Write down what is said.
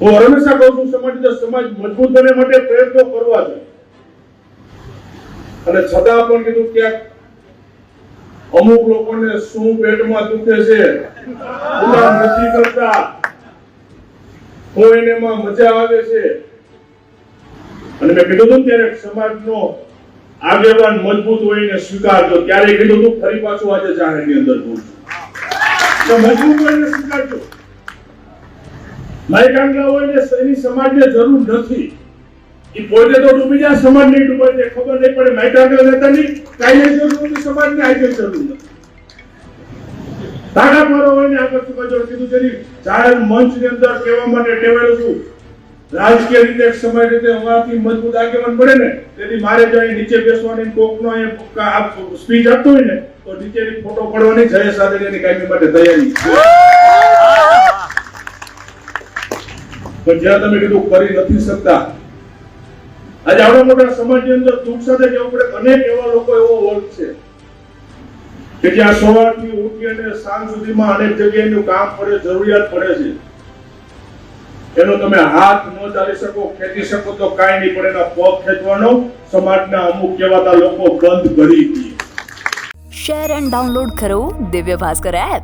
હું હંમેશા કહું છું, સમાજ સમાજ મજબૂત બને માટે પ્રયત્નો કરવા છે અને છતાં પણ કીધું ક્યાંક અમુક લોકોને શું પેટમાં દુખે છે નથી કરતા. હું એને મજા આવે છે. અને મેં કીધું હતું ત્યારે સમાજનો આગેવાન મજબૂત હોય એને સ્વીકારજો. ત્યારે કીધું હતું, ફરી પાછું આજે જાહેરની અંદર બોલું તો મજબૂત હોય સ્વીકારજો. કાંગલા એની સમાજને જરૂર નથી. એ પોતે તો ડૂબી જાય સમાજ નહીં ડૂબાય છે ખબર નહીં પડે. મારી નેતાની કાંઈ જરૂર નથી સમાજને આજે જરૂર. નથી તાળા મારો હોય ને આગળ ચૂકાજો કીધું છે ને, જાહેર મંચની અંદર કહેવા માટે ટેવાયેલો છું. રાજકીય રીતે સમય રીતે હોવાથી મજબૂત આગેવાન બને ને તેથી મારે જો નીચે બેસવાની કોકનો સ્પીચ આપતો હોય ને તો નીચેની ફોટો પડવાની જય સાથે એની કાયમી માટે તૈયારી. પણ જ્યાં તમે કીધું કરી નથી શકતા. આજે આવડા મોટા સમાજની અંદર દુઃખ સાથે જવું પડે. અનેક એવા લોકો એવો વર્ગ છે કે જ્યાં સવારથી ઉઠી અને સાંજ સુધીમાં અનેક જગ્યાએ કામ પડે જરૂરિયાત પડે છે. એનો તમે હાથ ન ચાલી શકો, ખેંચી શકો તો કાંઈ નહીં, પણ એના પગ ખેંચવાનો સમાજના અમુક કહેવાતા લોકો બંધ કરી દે. શેર એન્ડ ડાઉનલોડ કરો દિવ્ય ભાસ્કર એપ